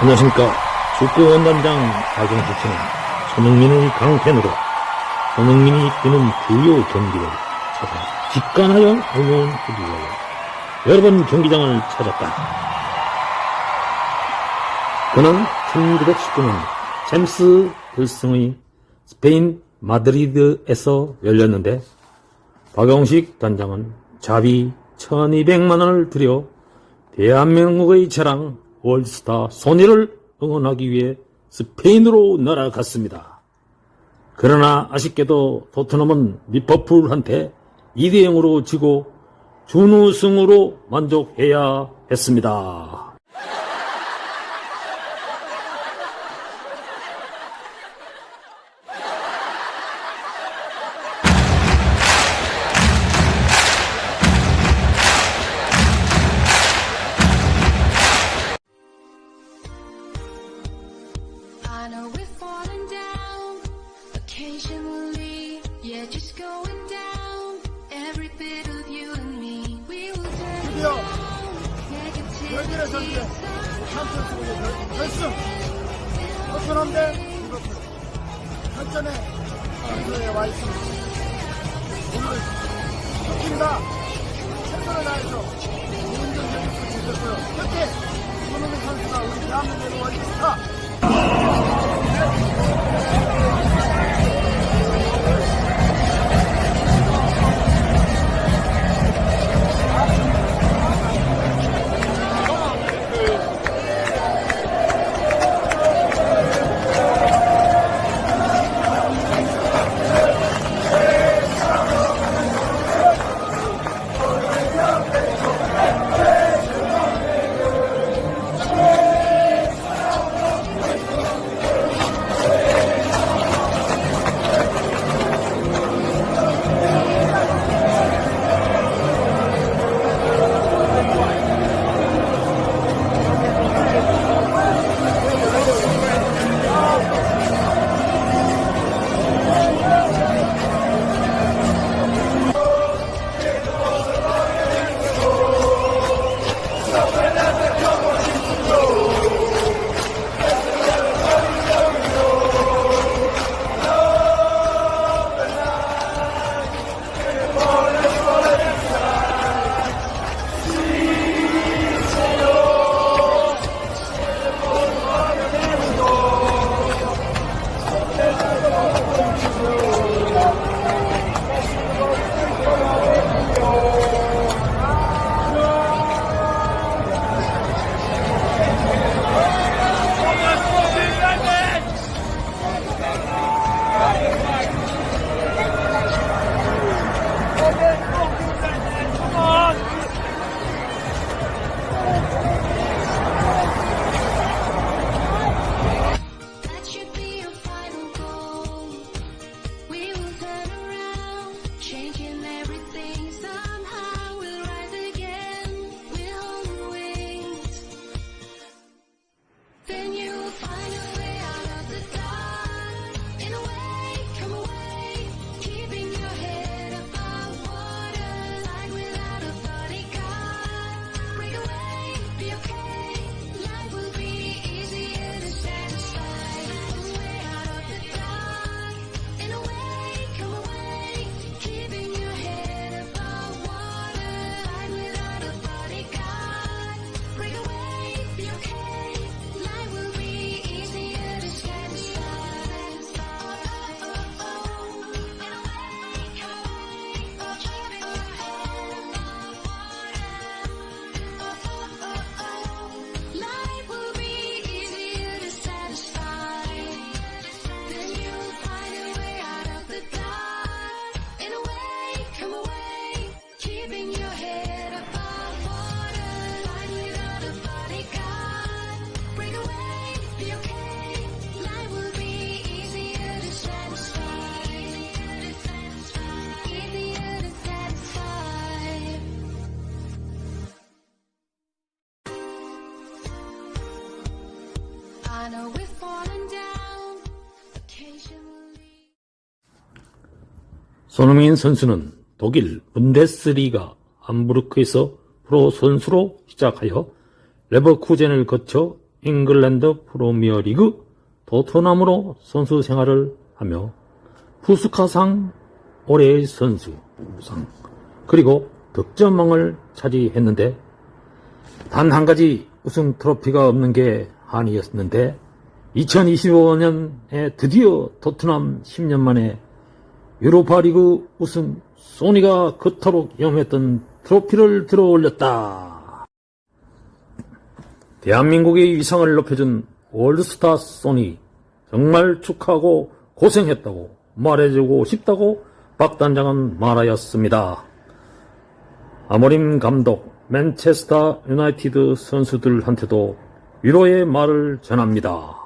안녕하십니까. 축구 원단장 박영수씨는 손흥민의 강팬으로 손흥민이 뛰는 주요 경기를 찾아 직관하여 응원하기 위하여 여러 번 경기장을 찾았다. 그는 1919년 잼스 결승의 스페인 마드리드에서 열렸는데 박용식 단장은 자비 1200만 원을 들여 대한민국의 자랑 월스타 소니를 응원하기 위해 스페인으로 날아갔습니다. 그러나 아쉽게도 토트넘은 리버풀한테 2대 0으로 지고 준우승으로 만족해야 했습니다. Negativity 열렬의 전투에 챔피언스 리그 결승. 토트넘 대 리버풀 결전의 장소에 와 있습니다. 오늘 두팀다. 최선을 다해서 좋은 경기를 펼쳤고요. 특히 손흥민 선수가 우리 대한민국의 월드스타 손흥민 선수는 독일 분데스리가 함부르크에서 프로 선수로 시작하여 레버쿠젠을 거쳐 잉글랜드 프로미어리그 토트넘으로 선수 생활을 하며 푸스카상 올해의 선수상 그리고 득점왕을 차지했는데 단 한 가지 우승 트로피가 없는 게 한이었는데 2025년에 드디어 토트넘 10년 만에 유로파리그 우승 소니가 그토록 염했던 트로피를 들어 올렸다. 대한민국의 위상을 높여준 월드스타 소니 정말 축하하고 고생했다고 말해주고 싶다고 박 단장은 말하였습니다. 아모림 감독, 맨체스터 유나이티드 선수들한테도 위로의 말을 전합니다.